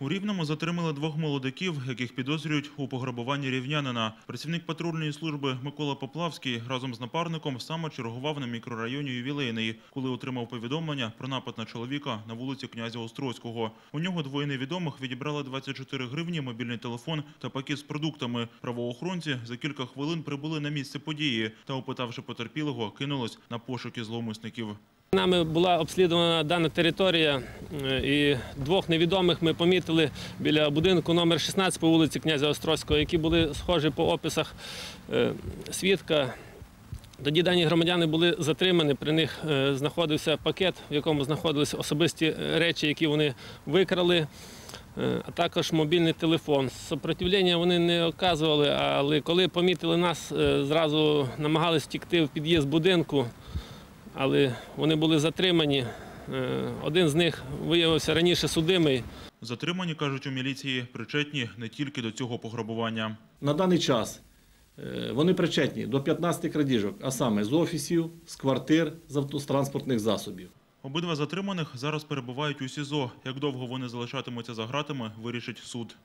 У Рівному затримали двох молодиків, яких підозрюють у пограбуванні рівнянина. Працівник патрульної служби Микола Поплавський разом з напарником саме чергував на мікрорайоні Ювілейний, коли отримав повідомлення про напад на чоловіка на вулиці князя Острозького. У нього двоє невідомих відібрали 24 гривні, мобільний телефон та пакет з продуктами. Правоохоронці за кілька хвилин прибули на місце події та, опитавши потерпілого, кинулись на пошуки зловмисників. Нами була обслідувана дана територія, е, і двох невідомих ми помітили біля будинку номер 16 по вулиці князя Острозького, які були схожі по описах е, свідка. Тоді дані громадяни були затримані. При них е, знаходився пакет, в якому знаходилися особисті речі, які вони викрали, а також мобільний телефон. Сопротивлення вони не оказували, але коли помітили нас, зразу намагались втікти в під'їзд будинку але вони були затримані. Е, Один з них виявився раніше судимий. Затримані, кажуть у міліції, причетні не тільки до цього пограбування. На даний час е, вони причетні до 15 крадіжок, а саме з офісів, з квартир, з автотранспортних засобів. Обидва затриманих зараз перебувають у СІЗО. Як довго вони залишатимуться за ґратами, вирішить суд.